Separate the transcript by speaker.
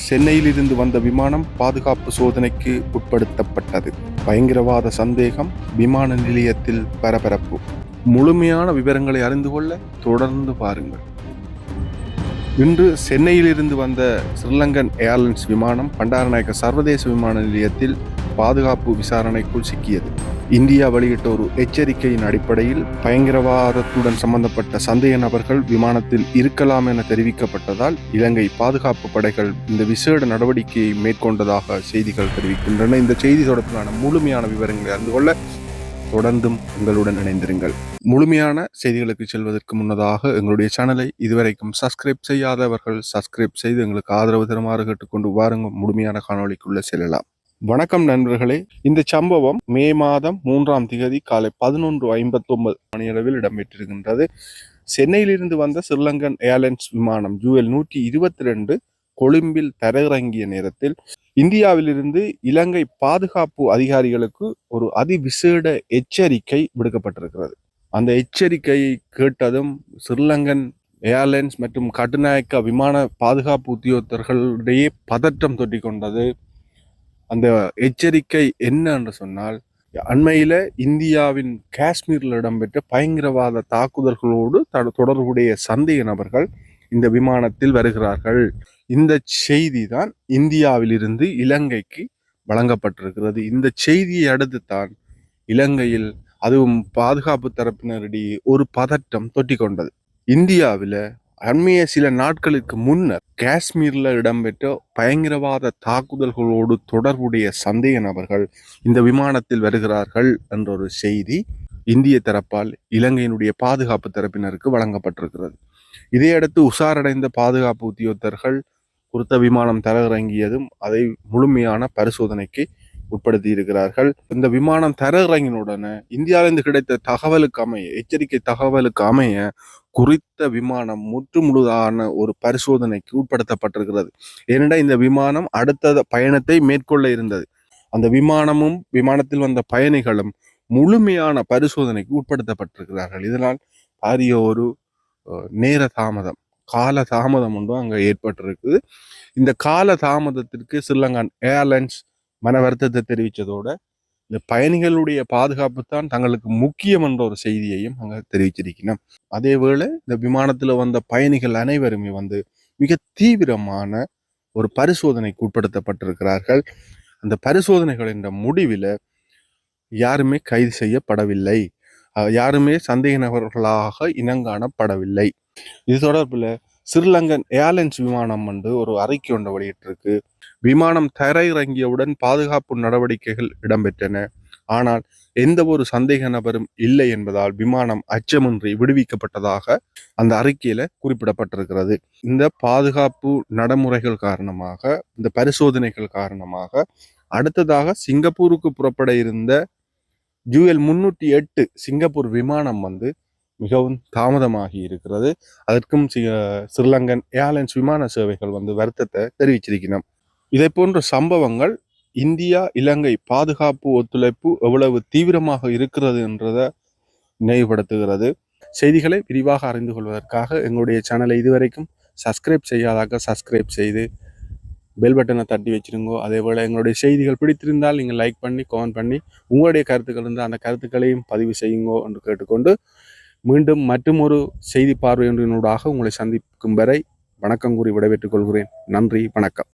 Speaker 1: சென்னையிலிருந்து வந்த விமானம் பாதுகாப்பு சோதனைக்கு உட்படுத்தப்பட்டது. பயங்கரவாத சந்தேகம் விமான நிலையத்தில் பரபரப்பு. முழுமையான விவரங்களை அறிந்து கொள்ள தொடர்ந்து பாருங்கள். இன்று சென்னையிலிருந்து வந்த ஸ்ரீலங்கன் ஏர்லைன்ஸ் விமானம் பண்டாரநாயக்க சர்வதேச விமான நிலையத்தில் பாதுகாப்பு விசாரணைக்குள் சிக்கியது. இந்தியா வெளியிட்ட ஒரு எச்சரிக்கையின் அடிப்படையில் பயங்கரவாதத்துடன் சம்பந்தப்பட்ட சந்தேக நபர்கள் விமானத்தில் இருக்கலாம் என தெரிவிக்கப்பட்டதால் இலங்கை பாதுகாப்பு படைகள் இந்த விசேட நடவடிக்கையை மேற்கொண்டதாக செய்திகள் தெரிவிக்கின்றன. இந்த செய்தி தொடர்பிலான முழுமையான விவரங்களை அறிந்து கொள்ள தொடர்ந்தும் எங்களுடன் இணைந்திருங்கள். முழுமையான செய்திகளுக்கு செல்வதற்கு முன்னதாக எங்களுடைய சேனலை இதுவரைக்கும் சப்ஸ்கிரைப் செய்யாதவர்கள் சப்ஸ்கிரைப் செய்து எங்களுக்கு ஆதரவு தருமாறு கேட்டுக்கொண்டு வாருங்க முழுமையான காணொலிக்குள்ளே செல்லலாம். வணக்கம் நண்பர்களே. இந்த சம்பவம் மே மாதம் மூன்றாம் திகதி காலை பதினொன்று ஐம்பத்தி ஒன்பது மணியளவில் இடம்பெற்றிருக்கின்றது. சென்னையிலிருந்து வந்த ஸ்ரீலங்கன் ஏர்லைன்ஸ் விமானம் ஜூஎல் நூற்றி இருபத்தி ரெண்டு கொழும்பில் தரையிறங்கிய நேரத்தில் இந்தியாவிலிருந்து இலங்கை பாதுகாப்பு அதிகாரிகளுக்கு ஒரு அதிவிசேட எச்சரிக்கை விடுக்கப்பட்டிருக்கிறது. அந்த எச்சரிக்கையை கேட்டதும் ஸ்ரீலங்கன் ஏர்லைன்ஸ் மற்றும் கட்டுநாயக்க விமான பாதுகாப்பு உத்தியோகத்தர்களிடையே பதற்றம் தொட்டிக்கொண்டது அந்த எச்சரிக்கை என்ன என்று சொன்னால் அண்மையில் இந்தியாவின் காஷ்மீரில் இடம்பெற்ற பயங்கரவாத தாக்குதல்களோடு தொடர்புடைய சந்தேக நபர்கள் இந்த விமானத்தில் வருகிறார்கள். இந்த செய்தி தான் இந்தியாவிலிருந்து இலங்கைக்கு வழங்கப்பட்டிருக்கிறது. இந்த செய்தியை அடுத்து தான் இலங்கையில் அதுவும் பாதுகாப்பு தரப்பினரிடையே ஒரு பதட்டம் தொட்டி கொண்டது இந்தியாவில் அண்மைய சில நாட்களுக்கு முன்னர் காஷ்மீரில் இடம்பெற்ற பயங்கரவாத தாக்குதல்களோடு தொடர்புடைய சந்தேக நபர்கள் இந்த விமானத்தில் வருகிறார்கள் என்ற ஒரு செய்தி இந்திய தரப்பால் இலங்கையினுடைய பாதுகாப்பு தரப்பினருக்கு வழங்கப்பட்டிருக்கிறது. இதையடுத்து உஷாரடைந்த பாதுகாப்பு உத்தியோகத்தர்கள் குறித்த விமானம் தரகிறங்கியதும் அதை முழுமையான பரிசோதனைக்கு உட்படுத்தி இருக்கிறார்கள் இந்த விமானம் தர இறங்கினுடனே இந்தியாவிலிருந்து கிடைத்த தகவலுக்கு அமைய எச்சரிக்கை தகவலுக்கு அமைய குறித்த விமானம் முற்று முழுதான ஒரு பரிசோதனைக்கு உட்படுத்தப்பட்டிருக்கிறது. ஏனென்றால் இந்த விமானம் அடுத்த பயணத்தை மேற்கொள்ள இருந்தது. அந்த விமானமும் விமானத்தில் வந்த பயணிகளும் முழுமையான பரிசோதனைக்கு உட்படுத்தப்பட்டிருக்கிறார்கள். இதனால் பாரிய ஒரு நேர தாமதம் கால தாமதம் ஒன்றும் அங்கே ஏற்பட்டிருக்குது. இந்த கால தாமதத்திற்கு ஸ்ரீலங்கான் ஏர்லைன்ஸ் மன வருத்தத்தை தெரிவித்ததோட இந்த பயணிகளுடைய பாதுகாப்பு தான் தங்களுக்கு முக்கியம் என்ற ஒரு செய்தியையும் அங்கே தெரிவிச்சிருக்கணும் அதே வேளை இந்த விமானத்தில் வந்த பயணிகள் அனைவருமே வந்து மிக தீவிரமான ஒரு பரிசோதனைக்கு உட்படுத்தப்பட்டிருக்கிறார்கள். அந்த பரிசோதனைகளின் முடிவில் யாருமே கைது செய்யப்படவில்லை. யாருமே சந்தேக நபர்களாக இனங்காணப்படவில்லை. இது தொடர்பில் ஸ்ரீலங்கன் ஏர்லைன்ஸ் விமானம் வந்து ஒரு அறிக்கை ஒன்று வெளியிட்டிருக்கு. விமானம் தரையிறங்கியவுடன் பாதுகாப்பு நடவடிக்கைகள் இடம்பெற்றன. ஆனால் எந்த ஒரு சந்தேக நபரும் இல்லை என்பதால் விமானம் அச்சமின்றி விடுவிக்கப்பட்டதாக அந்த அறிக்கையில குறிப்பிடப்பட்டிருக்கிறது. இந்த பாதுகாப்பு நடைமுறைகள் காரணமாக இந்த பரிசோதனைகள் காரணமாக அடுத்ததாக சிங்கப்பூருக்கு புறப்பட இருந்த ஜூஎல் முன்னூற்றி எட்டு சிங்கப்பூர் விமானம் வந்து மிகவும் தாமதமாகி இருக்கிறது. அதற்கும் ஸ்ரீலங்கன் ஏர்லைன்ஸ் விமான சேவைகள் வந்து வருத்தத்தை தெரிவிச்சிருக்கணும் இதை போன்ற சம்பவங்கள் இந்தியா இலங்கை பாதுகாப்பு ஒத்துழைப்பு எவ்வளவு தீவிரமாக இருக்கிறது என்றதை நினைவுபடுத்துகிறது. செய்திகளை விரிவாக அறிந்து கொள்வதற்காக எங்களுடைய சேனலை இதுவரைக்கும் சப்ஸ்கிரைப் செய்யாதாக சப்ஸ்கிரைப் செய்து பெல் பட்டனை தட்டி வச்சிருங்கோ. அதே போல் எங்களுடைய செய்திகள் பிடித்திருந்தால் நீங்கள் லைக் பண்ணி கமெண்ட் பண்ணி உங்களுடைய கருத்துக்கள் இருந்தால் அந்த கருத்துக்களையும் பதிவு செய்யுங்கோ என்று கேட்டுக்கொண்டு மீண்டும் மற்றும் ஒரு செய்தி பார்வையொன்றினூடாக உங்களை சந்திக்கும் வரை வணக்கம் கூறி விடைபெற்றுக் கொள்கிறேன். நன்றி வணக்கம்.